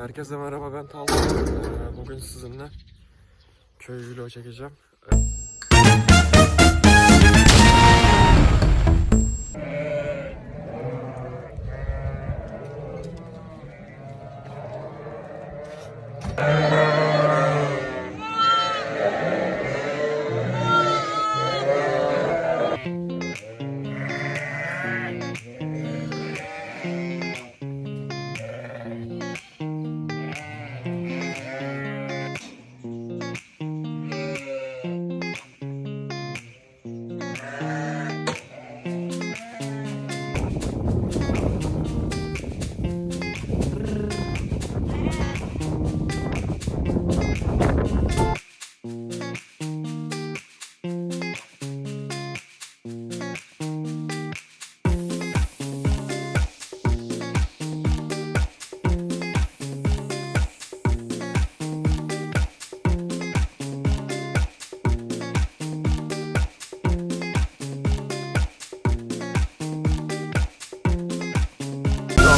Herkese merhaba ben Talha. Ee, Bugün sizinle köy vlog çekeceğim. Ee,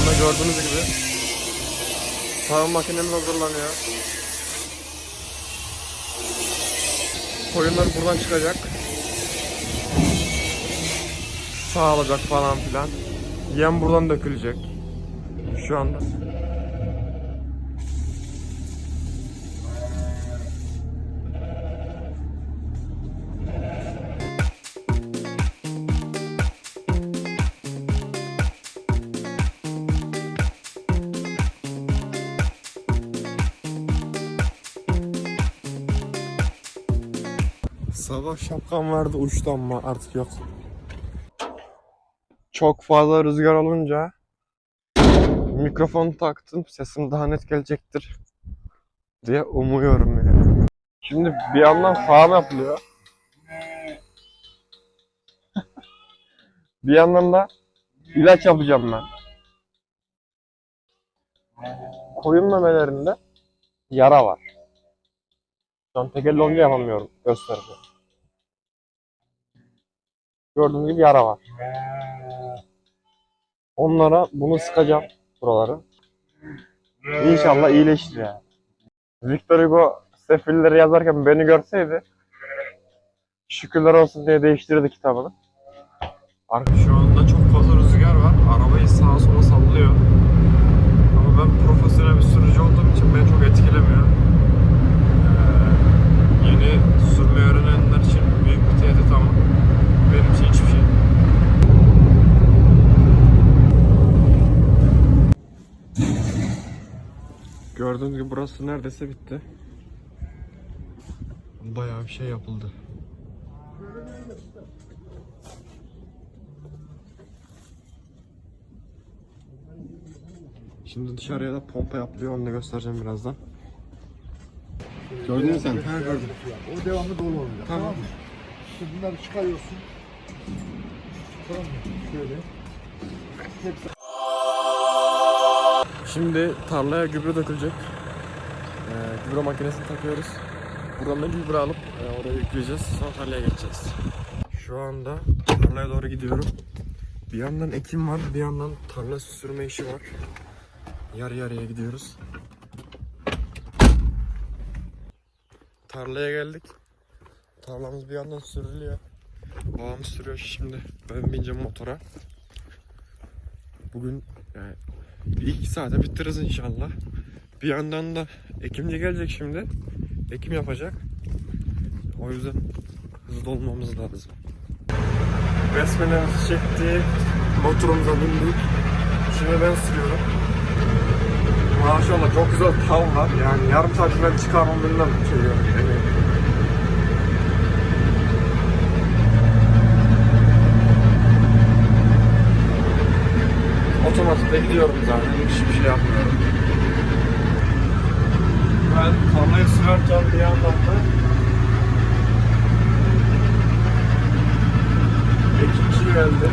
anda gördüğünüz gibi sağım makinemiz hazırlanıyor. Koyunlar buradan çıkacak. Sağılacak falan filan. Yem buradan dökülecek. Şu anda. Sabah şapkam vardı uçtu ama artık yok. Çok fazla rüzgar olunca mikrofon taktım sesim daha net gelecektir diye umuyorum yani. Şimdi bir yandan sağım yapılıyor. bir yandan da ilaç yapacağım ben. Koyun memelerinde yara var. Şu an tek elle olunca yapamıyorum. Gösterdi. Gördüğünüz gibi yara var. Onlara bunu sıkacağım buraları. İnşallah iyileşir yani. Victor Hugo sefilleri yazarken beni görseydi şükürler olsun diye değiştirdi kitabını. Şu anda çok fazla rüzgar var. Arabayı sağa sola sallıyor. Ama ben profesyonel bir sürücü olduğum için beni çok etkilemiyor. Ee, yeni sürmeyi öğrenenler için büyük bir tehdit ama benim için hiçbir şey. Gördüğünüz gibi burası neredeyse bitti. Bayağı bir şey yapıldı. Şimdi dışarıya da pompa yapılıyor onu da göstereceğim birazdan. Gördün mü sen? Ha gördüm. O devamlı dolu olacak. Tamam. Tamam. mı? Şimdi bunları çıkarıyorsun. Şimdi tarlaya gübre dökülecek. Ee, gübre makinesini takıyoruz. Buradan da gübre alıp e, oraya yükleyeceğiz. Sonra tarlaya geçeceğiz. Şu anda tarlaya doğru gidiyorum. Bir yandan ekim var, bir yandan tarla sürme işi var. Yarı yarıya gidiyoruz. Tarlaya geldik. Tarlamız bir yandan sürülüyor. Babam sürüyor şimdi. Ben bineceğim motora. Bugün yani bir iki saate bitiririz inşallah. Bir yandan da ekimci gelecek şimdi. Ekim yapacak. O yüzden hızlı olmamız lazım. Besmelemizi çektik. Motorumuza bindik. Şimdi ben sürüyorum. Maşallah çok güzel tav var. Yani yarım saat ben çıkarmam bilmem şey. Yani otomatikte gidiyorum zaten. Hiçbir şey yapmıyorum. Ben tarlayı sürerken bir yandan da ekikçi geldi.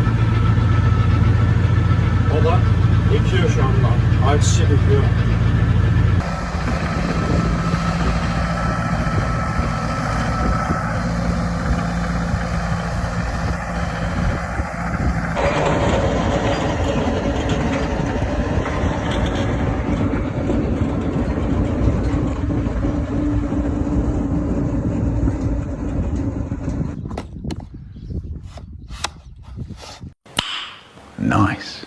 O da ekiyor şu anda. Ayçiçek ekiyor. Nice.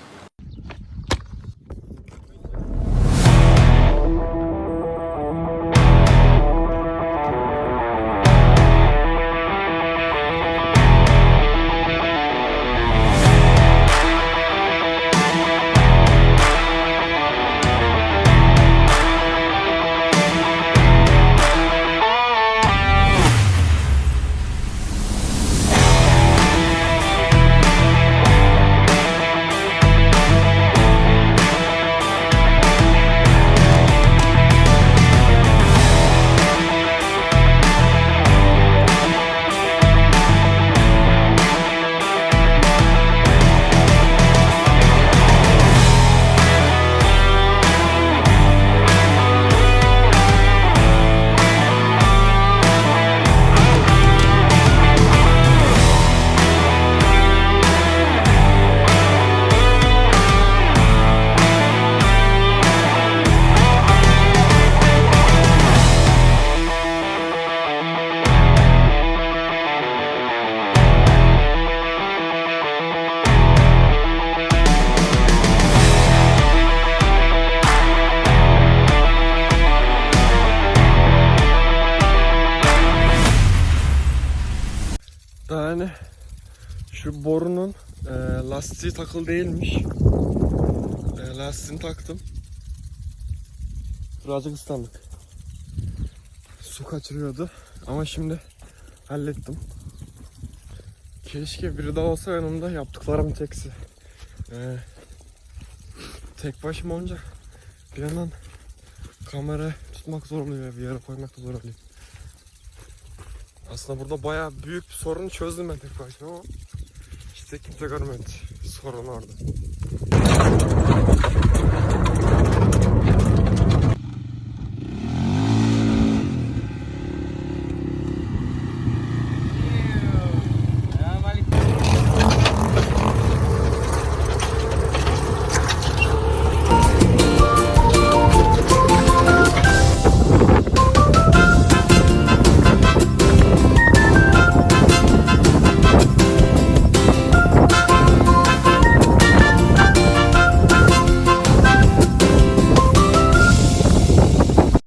Şu borunun e, lastiği takıl değilmiş. E, lastiğini taktım. Birazcık ıslandık. Su kaçırıyordu ama şimdi hallettim. Keşke biri daha olsa yanımda yaptıklarım teksi. Ee, tek başıma olunca bir yandan kamera tutmak zor oluyor bir yere koymak da zor oluyor. Aslında burada bayağı büyük bir sorunu çözdüm ben tek başıma ama işte kimse görmedi sorun orada.